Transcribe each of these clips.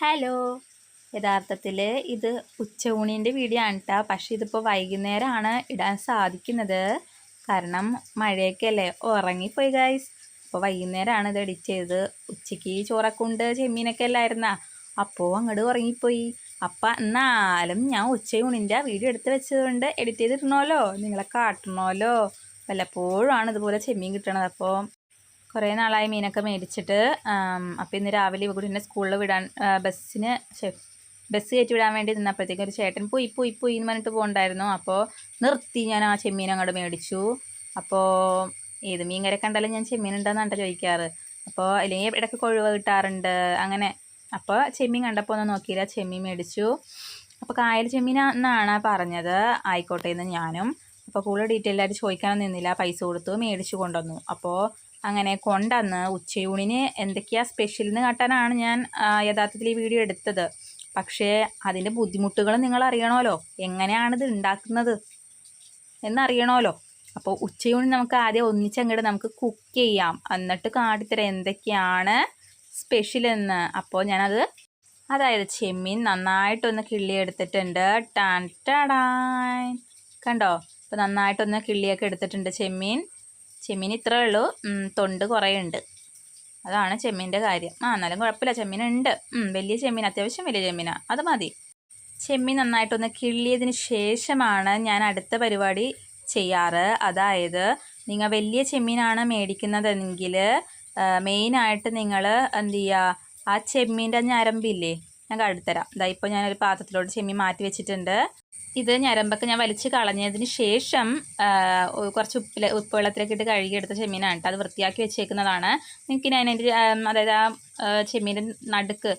Hello. യഥാർത്ഥത്തിൽ ഇത് ഉച്ചയൂണിന്റെ video ആണ് കേട്ടോ പക്ഷേ ഇതിപ്പോൾ വൈകുന്നേരമാണ് ഇടാൻ സാധിക്കുന്നത്. കാരണം മഴയൊക്കെ അല്ലേ ഉറങ്ങിപ്പോയി ഗൈസ് അപ്പോൾ വൈകുന്നേരമാണ് ഇത് എഡിറ്റ് ചെയ്തത്. ഉച്ചയ്ക്ക് ചോറക്കുണ്ട് ചെമ്മീനൊക്കെ അല്ലായിരുന്നാ. അപ്പോൾ അങ്ങോട്ട് ഉറങ്ങിപ്പോയി. അപ്പം എന്നാലും ഞാൻ ഉച്ചയൂണിന്റെ വീഡിയോ എടുത്ത് വെച്ചതുകൊണ്ട് എഡിറ്റ് ചെയ്തിടണമല്ലോ നിങ്ങളെ കാട്ടണമല്ലോ വല്ലപ്പോഴും ആണ് ഇതുപോലെ ചെമ്മീൻ കിട്ടണത്. അപ്പോൾ കുറേ നാളായി മീനൊക്കെ മേടിച്ചിട്ട് അപ്പോൾ ഇന്ന് രാവിലെ ഇവിടെ സ്കൂളിൽ വിടാൻ ബസ്സിന് ബസ് കയറ്റി വിടാൻ വേണ്ടി നിന്നപ്പോഴത്തേക്കും ഒരു ചേട്ടൻ പോയി പോയി പോയി എന്ന് പറഞ്ഞിട്ട് പോകണ്ടായിരുന്നു. അപ്പോൾ നിർത്തി ഞാൻ ആ ചെമ്മീൻ അങ്ങോട്ട് മേടിച്ചു. അപ്പോൾ ഏത് മീൻ കറി കണ്ടാലും ഞാൻ ചെമ്മീൻ ഉണ്ടെന്നാണ് ചോദിക്കാറ്. അപ്പോൾ അല്ലെങ്കിൽ ഇടയ്ക്ക് കൊഴുവ കിട്ടാറുണ്ട് അങ്ങനെ. അപ്പോൾ ചെമ്മീൻ കണ്ടപ്പോൾ ഒന്ന് നോക്കിയില്ല ചെമ്മീൻ മേടിച്ചു. അപ്പോൾ കായൽ ചെമ്മീൻ എന്നാണ് പറഞ്ഞത്. ആയിക്കോട്ടെ എന്ന് ഞാനും. അപ്പോൾ കൂടുതൽ ഡീറ്റെയിൽ ആയിട്ട് ചോദിക്കാനൊന്നും നിന്നില്ല പൈസ കൊടുത്തു മേടിച്ചു കൊണ്ടുവന്നു. അപ്പോൾ അങ്ങനെ കൊണ്ടുവന്ന് ഉച്ചയൂണിന് എന്തൊക്കെയാ സ്പെഷ്യൽ എന്ന് കാട്ടാനാണ് ഞാൻ യഥാർത്ഥത്തിൽ ഈ വീഡിയോ എടുത്തത്. പക്ഷേ അതിന്റെ ബുദ്ധിമുട്ടുകൾ നിങ്ങൾ അറിയണമല്ലോ. എങ്ങനെയാണിത് ഉണ്ടാക്കുന്നത് എന്നറിയണമല്ലോ. അപ്പോൾ ഉച്ചയൂണിന് നമുക്ക് ആദ്യം ഒന്നിച്ചങ്ങോട്ട് നമുക്ക് കുക്ക് ചെയ്യാം. എന്നിട്ട് കാട്ടിത്തരാം എന്തൊക്കെയാണ് സ്പെഷ്യൽ എന്ന്. അപ്പോൾ ഞാനത് അതായത് ചെമ്മീൻ നന്നായിട്ടൊന്ന് കിള്ളി എടുത്തിട്ടുണ്ട് ടാൻ ടാടാൻ. കണ്ടോ? അപ്പോൾ നന്നായിട്ടൊന്ന് കിള്ളിയൊക്കെ എടുത്തിട്ടുണ്ട് ചെമ്മീൻ. ചെമ്മീൻ ഇത്രേ ഉള്ളൂ. തൊണ്ട് കുറേ ഉണ്ട് അതാണ് ചെമ്മീന്റെ കാര്യം. ആ എന്നാലും കുഴപ്പമില്ല. ചെമ്മീൻ ഉണ്ട് വലിയ ചെമ്മീൻ അത്യാവശ്യം വലിയ ചെമ്മീനാണ് അത് മതി. ചെമ്മീൻ നന്നായിട്ടൊന്ന് കിള്ളിയതിന് ശേഷമാണ് ഞാൻ അടുത്ത പരിപാടി ചെയ്യാറ്. അതായത് നിങ്ങൾ വലിയ ചെമ്മീനാണ് മേടിക്കുന്നതെങ്കിൽ മെയിനായിട്ട് നിങ്ങൾ എന്ത് ചെയ്യുക? ആ ചെമ്മീന്റെ ഞരമ്പില്ലേ ഞാൻ കഴുത്തരാം ഇതാ ഇപ്പോൾ ഞാനൊരു പാത്രത്തിലോട്ട് ചെമ്മീൻ മാറ്റി വെച്ചിട്ടുണ്ട്. ഇത് ഞരമ്പൊക്കെ ഞാൻ വലിച്ച് കളഞ്ഞതിന് ശേഷം കുറച്ച് ഉപ്പിൽ ഉപ്പ് വെള്ളത്തിലേക്ക് ഇട്ട് കഴുകിയെടുത്ത ചെമ്മീനാണ് കേട്ടോ. അത് വൃത്തിയാക്കി വെച്ചേക്കുന്നതാണ്. നിങ്ങൾക്ക് ഞാൻ അതിന്റെ അതായത് ആ ചെമ്മീന്റെ നടുക്ക്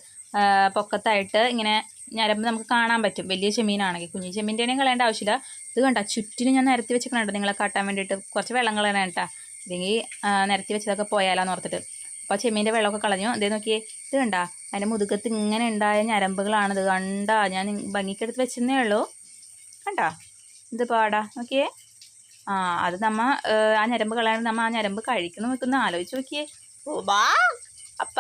പൊക്കത്തായിട്ട് ഇങ്ങനെ ഞരമ്പ് നമുക്ക് കാണാൻ പറ്റും. വലിയ ചെമ്മീനാണെങ്കിൽ. കുഞ്ഞു ചെമ്മീന്റെ ആണെങ്കിൽ കളയേണ്ട ആവശ്യമില്ല. ഇത് കണ്ട ചുറ്റിനും ഞാൻ നിരത്തി വെച്ചിട്ടുണ്ട് നിങ്ങളെ കാട്ടാൻ വേണ്ടിയിട്ട്. കുറച്ച് വെള്ളം കളയണം കേട്ടോ. ഇല്ലെങ്കിൽ നിരത്തി വെച്ചതൊക്കെ പോയാലോന്ന് ഓർത്തിട്ട്. അപ്പോൾ ചെമ്മീന്റെ വെള്ളമൊക്കെ കളഞ്ഞു. അതേ നോക്കിയേ ഇത് കണ്ട? അതിന്റെ മുതുകത്ത് ഇങ്ങനെ ഉണ്ടായ ഞരമ്പുകളാണിത്. കണ്ടാ? ഞാൻ ഭംഗിക്കെടുത്ത് വെച്ചെന്നേ ഉള്ളൂ. കണ്ടാ? ഇത് പാടാ? നോക്കിയേ. ആ അത് നമ്മ ആ ഞരമ്പ് കളയാണ് നമ്മ ആ ഞരമ്പ് കഴിക്കണം നോക്കുന്ന ആലോചിച്ച് നോക്കിയേ. ഓ വാ. അപ്പ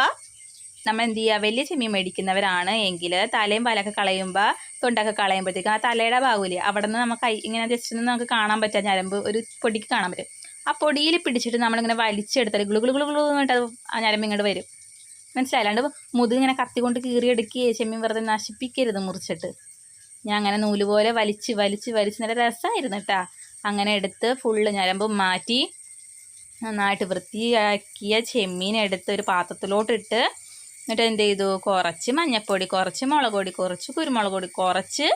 നമ്മൾ എന്ത് ചെയ്യുക വലിയ ചെമ്മീൻ മേടിക്കുന്നവരാണ് എങ്കിൽ തലയും പാലൊക്കെ കളയുമ്പോൾ തൊണ്ടൊക്കെ കളയുമ്പോഴത്തേക്കും ആ തലയുടെ ഭാഗമില്ലേ അവിടെ നിന്ന് നമുക്ക് ഇങ്ങനെ ജസ്റ്റ് നമുക്ക് കാണാൻ പറ്റുക ഞരമ്പ് ഒരു പൊടിക്ക് കാണാൻ പറ്റും. ആ പൊടിയിൽ പിടിച്ചിട്ട് നമ്മളിങ്ങനെ വലിച്ചെടുത്താൽ ഗുളു ഗുളു ഗുളു എന്നിട്ട് അത് ഞരമ്പ് ഇങ്ങോട്ട് വരും. മനസ്സിലായല്ലാണ്ട് മുതുക് ഇങ്ങനെ കത്തി കൊണ്ട് കീറിയെടുക്കുകയെ ചെമ്മീൻ വെറുതെ നശിപ്പിക്കരുത് മുറിച്ചിട്ട്. ഞാൻ അങ്ങനെ നൂൽ പോലെ വലിച്ച് വലിച്ച് വലിച്ച് നല്ല രസമായിരുന്നു കേട്ടാ. അങ്ങനെ എടുത്ത് ഫുള്ള് ഞരമ്പ് മാറ്റി നന്നായിട്ട് വൃത്തിയാക്കിയ ചെമ്മീൻ എടുത്ത് ഒരു പാത്രത്തിലോട്ടിട്ട് എന്നിട്ട് എന്ത് ചെയ്തു? കുറച്ച് മഞ്ഞൾപ്പൊടി കുറച്ച് മുളക് പൊടി കുറച്ച് കുരുമുളക് പൊടി കുറച്ച്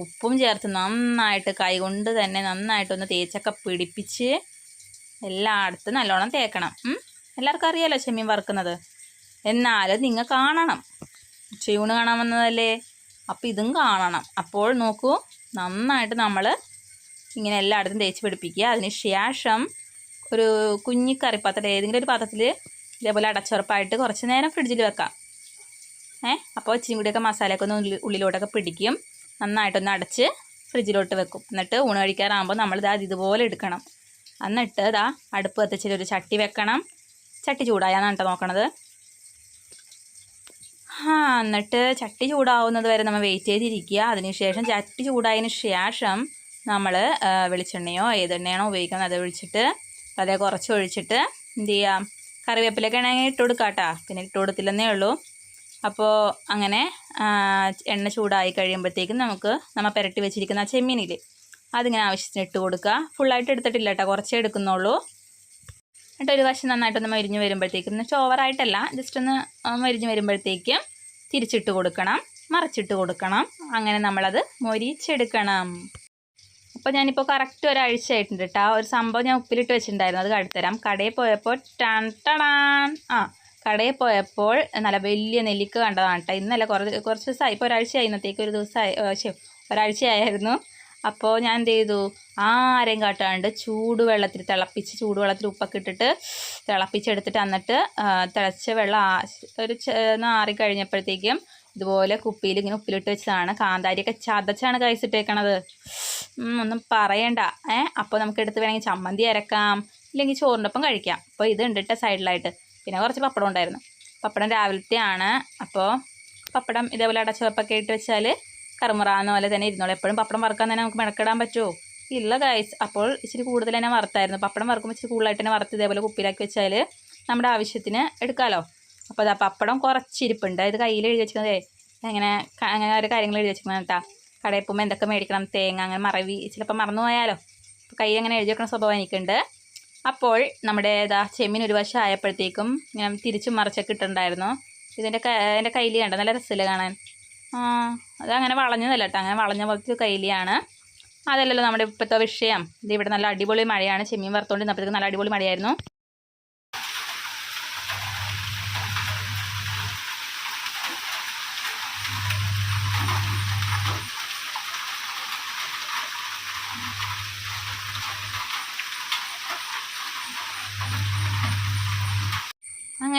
ഉപ്പും ചേർത്ത് നന്നായിട്ട് കൈ കൊണ്ട് തന്നെ നന്നായിട്ടൊന്ന് തേച്ചൊക്കെ പിടിപ്പിച്ച് എല്ലായിടത്തും നല്ലോണം തേക്കണം. എല്ലാവർക്കും അറിയാലോ ചെമ്മീൻ വറുക്കുന്നത്. എന്നാലും നിങ്ങൾ കാണണം. ചൂണ് കാണാൻ വന്നതല്ലേ? അപ്പോൾ ഇതും കാണണം. അപ്പോൾ നോക്കൂ നന്നായിട്ട് നമ്മൾ ഇങ്ങനെ എല്ലായിടത്തും തേച്ച് പിടിപ്പിക്കുക. അതിന് ശേഷം ഒരു കുഞ്ഞി കറിപ്പാത്രം ഏതെങ്കിലും ഒരു പാത്രത്തിൽ ഇതേപോലെ അടച്ചുറപ്പായിട്ട് കുറച്ച് നേരം ഫ്രിഡ്ജിൽ വെക്കാം. ഏ? അപ്പോൾ ഇച്ചിരി കൂടിയൊക്കെ മസാലയൊക്കെ ഒന്ന് ഉള്ളിലോട്ടൊക്കെ പിടിക്കും. നന്നായിട്ടൊന്ന് അടച്ച് ഫ്രിഡ്ജിലോട്ട് വെക്കും. എന്നിട്ട് ഊണ് കഴിക്കാറാകുമ്പോൾ നമ്മളിതാ ഇതുപോലെ എടുക്കണം. എന്നിട്ട് ഇതാ അടുപ്പ് കത്തിച്ചിട്ട് ഒരു ചട്ടി വെക്കണം. ചട്ടി ചൂടായാന്നാണ് കേട്ടോ നോക്കണത്. ആ എന്നിട്ട് ചട്ടി ചൂടാവുന്നത് വരെ നമ്മൾ വെയിറ്റ് ചെയ്തിരിക്കുക. അതിനുശേഷം ചട്ടി ചൂടായതിന് ശേഷം നമ്മൾ വെളിച്ചെണ്ണയോ ഏതെണ്ണയാണോ ഉപയോഗിക്കുന്നത് അത് ഒഴിച്ചിട്ട് അതേ കുറച്ച് ഒഴിച്ചിട്ട് എന്ത് ചെയ്യാം? കറിവേപ്പിലൊക്കെ ആണെങ്കിൽ ഇട്ട് കൊടുക്കാം കേട്ടോ പിന്നെ ഇട്ട് കൊടുത്തില്ലെന്നേ ഉള്ളൂ. അപ്പോൾ അങ്ങനെ എണ്ണ ചൂടായി കഴിയുമ്പോഴത്തേക്കും നമുക്ക് നമ്മൾ പുരട്ടി വെച്ചിരിക്കുന്ന ആ ചെമ്മീനില്ലേ? അതിങ്ങനെ ആവശ്യത്തിന് ഇട്ട് കൊടുക്കുക. ഫുള്ളായിട്ട് എടുത്തിട്ടില്ല കേട്ടോ കുറച്ചേ എടുക്കുന്നുള്ളൂ. എന്നിട്ട് ഒരു വശം നന്നായിട്ടൊന്ന് മരിഞ്ഞ് വരുമ്പോഴത്തേക്കും എന്നിട്ട് ഓവറായിട്ടല്ല ജസ്റ്റ് ഒന്ന് മരിഞ്ഞ് വരുമ്പോഴത്തേക്കും തിരിച്ചിട്ട് കൊടുക്കണം. മറിച്ചിട്ട് കൊടുക്കണം. അങ്ങനെ നമ്മളത് മൊരിച്ചെടുക്കണം. അപ്പോൾ ഞാനിപ്പോൾ കറക്റ്റ് ഒരാഴ്ച ആയിട്ടുണ്ട് കേട്ടോ ഒരു സംഭവം ഞാൻ ഉപ്പിലിട്ട് വെച്ചിട്ടുണ്ടായിരുന്നു. അത് കടുത്തരാം കടയിൽ പോയപ്പോൾ ടാൻ ആ കടയിൽ പോയപ്പോൾ നല്ല വലിയ നെല്ലിക്ക കണ്ടതാണ് കേട്ടോ ഇന്നല്ല കുറച്ച് കുറച്ച് ദിവസമായി ഇപ്പോൾ ഒരാഴ്ചയായി. ഇന്നത്തേക്ക് ഒരു ദിവസമായി ഒരാഴ്ചയായിരുന്നു. അപ്പോൾ ഞാൻ എന്ത് ചെയ്തു? ആരെയും കാട്ടാണ്ട് ചൂടുവെള്ളത്തിൽ തിളപ്പിച്ച് ചൂടുവെള്ളത്തിൽ ഉപ്പൊക്കെ ഇട്ടിട്ട് തിളപ്പിച്ചെടുത്തിട്ട് എന്നിട്ട് തിളച്ച വെള്ളം ഒരു ആറി കഴിഞ്ഞപ്പോഴത്തേക്കും ഇതുപോലെ കുപ്പിയിൽ ഇങ്ങനെ ഉപ്പിലിട്ട് വെച്ചതാണ്. കാന്താരിയൊക്കെ ചതച്ചാണ് കഴിച്ചിട്ടേക്കണത് ഒന്നും പറയണ്ട. ഏ അപ്പോൾ നമുക്ക് എടുത്ത് വേണമെങ്കിൽ ചമ്മന്തി അരക്കാം ഇല്ലെങ്കിൽ ചോറിന്റെ ഒപ്പം കഴിക്കാം. അപ്പോൾ ഇത് ഉണ്ട് സൈഡിലായിട്ട്. പിന്നെ കുറച്ച് പപ്പടം ഉണ്ടായിരുന്നു. പപ്പടം രാവിലത്തെ ആണ് അപ്പോൾ പപ്പടം ഇതേപോലെ അടച്ചുവപ്പൊക്കെ ഇട്ട് വെച്ചാൽ കറുമുറാന്ന പോലെ തന്നെ ഇരുന്നോളൂ. എപ്പോഴും പപ്പടം വറുക്കാൻ തന്നെ നമുക്ക് മെനക്കെടാൻ പറ്റുമോ? ഇല്ല ഗൈസ് അപ്പോൾ ഇച്ചിരി കൂടുതൽ തന്നെ വറുത്തായിരുന്നു. പപ്പടം വറുക്കുമ്പോൾ ഇച്ചിരി കൂടുതലായിട്ട് തന്നെ വറുത്ത് ഇതേപോലെ കുപ്പിയിലാക്കി വെച്ചാൽ നമ്മുടെ ആവശ്യത്തിന് എടുക്കാമല്ലോ അപ്പോൾ അതാ പപ്പടം കുറച്ചിരിപ്പുണ്ട് ഇത് കയ്യിൽ എഴുതി വെച്ചിരുന്നതേ അങ്ങനെ അങ്ങനെ ഓരോ കാര്യങ്ങൾ എഴുതി വെച്ചിരിക്കുന്നത് കേട്ടോ. കടയിൽ പോകുമ്പോൾ എന്തൊക്കെ മേടിക്കണം? തേങ്ങ അങ്ങനെ മറവി ചിലപ്പോൾ മറന്നു പോയാലോ. കയ്യിൽ അങ്ങനെ എഴുതി വെക്കണ സ്വഭാവം എനിക്കുണ്ട്. അപ്പോൾ നമ്മുടെ ഇതാ ചെമ്മീൻ ഒരു വശം ആയപ്പോഴത്തേക്കും ഞാൻ തിരിച്ചും മറിച്ചൊക്കെ ഇട്ടിട്ടുണ്ടായിരുന്നു. ഇതിന്റെ എന്റെ കയ്യിൽ കണ്ട? നല്ല രസമില്ല കാണാൻ? അതങ്ങനെ വളഞ്ഞതല്ല കേട്ടോ അങ്ങനെ വളഞ്ഞ പോലത്തെ കൈലിയാണ്. അതല്ലല്ലോ നമ്മുടെ ഇപ്പോഴത്തെ വിഷയം. ഇത് ഇവിടെ നല്ല അടിപൊളി മഴയാണ്. ചെമ്മീൻ വറുത്തോണ്ടിരുന്നപ്പോഴത്തേക്കും നല്ല അടിപൊളി മഴയായിരുന്നു.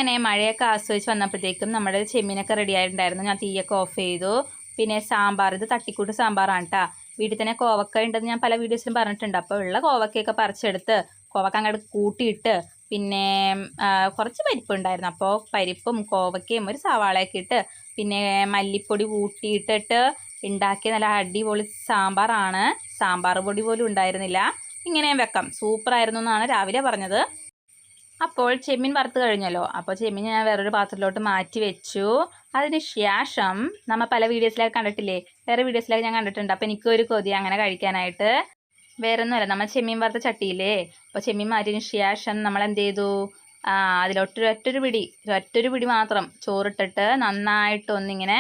അങ്ങനെ മഴയൊക്കെ ആസ്വദിച്ച് വന്നപ്പോഴത്തേക്കും നമ്മുടെ ചെമ്മീനൊക്കെ റെഡി ആയിട്ടുണ്ടായിരുന്നു. ഞാൻ തീയൊക്കെ ഓഫ് ചെയ്തു. പിന്നെ സാമ്പാർ ഇത് തട്ടിക്കൂട്ട് സാമ്പാറാണ് കേട്ടോ വീട്ടിൽ തന്നെ കോവക്ക ഉണ്ടെന്ന് ഞാൻ പല വീഡിയോസിലും പറഞ്ഞിട്ടുണ്ട്. അപ്പോൾ ഉള്ള കോവക്കയൊക്കെ പറിച്ചെടുത്ത് കോവക്ക അങ്ങോട്ട് കൂട്ടിയിട്ട് പിന്നെ കുറച്ച് പരിപ്പ് ഉണ്ടായിരുന്നു. അപ്പോൾ പരിപ്പും കോവക്കയും ഒരു സവാളയൊക്കെ ഇട്ട് പിന്നെ മല്ലിപ്പൊടി കൂട്ടിയിട്ടിട്ട് ഉണ്ടാക്കിയ നല്ല അടിപൊളി സാമ്പാറാണ്. സാമ്പാർ പൊടി പോലും ഉണ്ടായിരുന്നില്ല. ഇങ്ങനെയും വെക്കാം. സൂപ്പറായിരുന്നു എന്നാണ് രാവിലെ പറഞ്ഞത്. അപ്പോൾ ചെമ്മീൻ വറുത്ത് കഴിഞ്ഞല്ലോ. അപ്പോൾ ചെമ്മീൻ ഞാൻ വേറൊരു പാത്രത്തിലോട്ട് മാറ്റി വെച്ചു. അതിന് ശേഷം നമ്മൾ പല വീഡിയോസിലൊക്കെ കണ്ടിട്ടില്ലേ? വേറെ വീഡിയോസിലൊക്കെ ഞാൻ കണ്ടിട്ടുണ്ട്. അപ്പോൾ എനിക്കൊരു കൊതി അങ്ങനെ കഴിക്കാനായിട്ട്. വേറെ ഒന്നുമല്ല നമ്മൾ ചെമ്മീൻ വറുത്ത ചട്ടിയില്ലേ? അപ്പോൾ ചെമ്മീൻ മാറ്റിയതിന് ശേഷം നമ്മൾ എന്ത് ചെയ്തു? അതിലൊട്ടൊരു അതിലോട്ട് ഒറ്റൊരു പിടി ഒറ്റൊരു പിടി മാത്രം ചോറിട്ടിട്ട് നന്നായിട്ട് ഒന്നിങ്ങനെ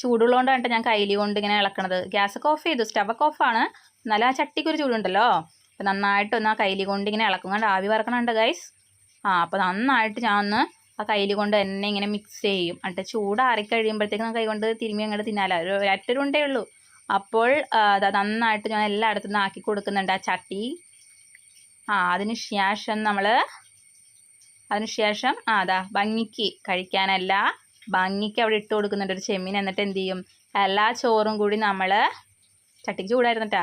ചൂടുള്ളതുകൊണ്ടാണ് ഞാൻ കയ്യിൽ കൊണ്ട് ഇങ്ങനെ ഇളക്കണത്. ഗ്യാസൊക്കെ ഓഫ് ചെയ്തു സ്റ്റവൊക്കെ ഓഫാണ് എന്നാലും ആ ചട്ടിക്കൊരു ചൂടുണ്ടല്ലോ. അപ്പോൾ നന്നായിട്ട് ഒന്ന് ആ കയ്യിൽ കൊണ്ട് ഇങ്ങനെ ഇളക്കും. ആവി വറക്കണുണ്ട് ഗൈസ് ആ അപ്പോൾ നന്നായിട്ട് ഞാൻ ഒന്ന് ആ കയ്യിൽ കൊണ്ട് തന്നെ ഇങ്ങനെ മിക്സ് ചെയ്യും. എന്നിട്ട് ചൂടാറി കഴിയുമ്പോഴത്തേക്കും നമുക്ക് കൈ കൊണ്ട് തിരുമ്മി അങ്ങോട്ട് തിന്നാലോ. ഒരു ഒരൊറ്റൊരു ഉണ്ടേ ഉള്ളൂ. അപ്പോൾ നന്നായിട്ട് ഞാൻ എല്ലായിടത്തും ആക്കി കൊടുക്കുന്നുണ്ട് ആ ചട്ടി. ആ അതിന് ശേഷം നമ്മൾ അതിന് ശേഷം ആ അതാ ഭംഗിക്ക് കഴിക്കാനല്ല ഭംഗിക്ക് അവിടെ ഇട്ട് കൊടുക്കുന്നുണ്ട് ഒരു ചെമ്മീൻ. എന്നിട്ട് എന്ത് ചെയ്യും? എല്ലാ ചോറും കൂടി നമ്മൾ ചട്ടിക്ക് ചൂടായിരുന്നിട്ടാ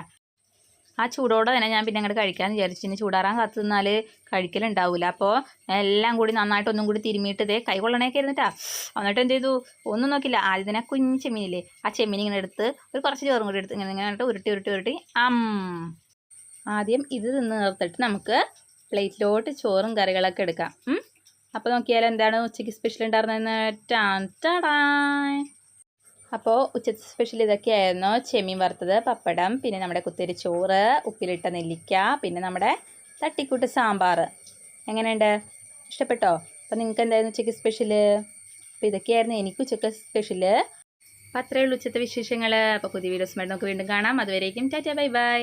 ആ ചൂടോടെ തന്നെ ഞാൻ പിന്നെ അങ്ങോട്ട് കഴിക്കാമെന്ന് വിചാരിച്ചു. ഇനി ചൂടാറാൻ കാത്തു നിന്നാൽ കഴിക്കലുണ്ടാവില്ല അപ്പോൾ എല്ലാം കൂടി നന്നായിട്ട് ഒന്നും കൂടി തിരുമിയിട്ട് ഇതേ കൈ കൊള്ളണേക്കെ ഇരുന്നിട്ടാ എന്നിട്ട് എന്ത് ചെയ്തു? ഒന്നും നോക്കില്ല ആദ്യം തന്നെ കുഞ്ഞ് ചെമ്മീനില്ലേ? ആ ചെമ്മീൻ ഇങ്ങനെ എടുത്ത് ഒരു കുറച്ച് ചോറും കൂടി എടുത്ത് ഇങ്ങനെ ഇങ്ങനെ ഉരുട്ടി ഉരുട്ടി ഉരുട്ടി. അം. ആദ്യം ഇത് തിന്ന് നിർത്തിട്ട് നമുക്ക് പ്ലേറ്റിലോട്ട് ചോറും കറികളൊക്കെ എടുക്കാം. അപ്പോൾ നോക്കിയാൽ എന്താണ് ഉച്ചയ്ക്ക് സ്പെഷ്യൽ ഉണ്ടായിരുന്നതെന്ന്? ടാ അപ്പോൾ ഉച്ചത്തെ സ്പെഷ്യൽ ഇതൊക്കെയായിരുന്നു. ചെമ്മീൻ വറുത്തത് പപ്പടം പിന്നെ നമ്മുടെ കുത്തിരി ചോറ് ഉപ്പിലിട്ട നെല്ലിക്ക പിന്നെ നമ്മുടെ തട്ടിക്കൂട്ട് സാമ്പാർ എങ്ങനെയുണ്ട്? ഇഷ്ടപ്പെട്ടോ? അപ്പോൾ നിങ്ങൾക്ക് എന്തായിരുന്നു ഉച്ചയ്ക്ക് സ്പെഷ്യൽ അപ്പോൾ ഇതൊക്കെയായിരുന്നു എനിക്ക് ഉച്ചയ്ക്ക് സ്പെഷ്യൽ അപ്പോൾ അത്രയേ ഉച്ചത്തെ വിശേഷങ്ങൾ അപ്പോൾ പുതിയ വീഡിയോസുമായിട്ട് നമുക്ക് വീണ്ടും കാണാം. അതുവരേക്കും ടാറ്റാ ബൈ ബൈ.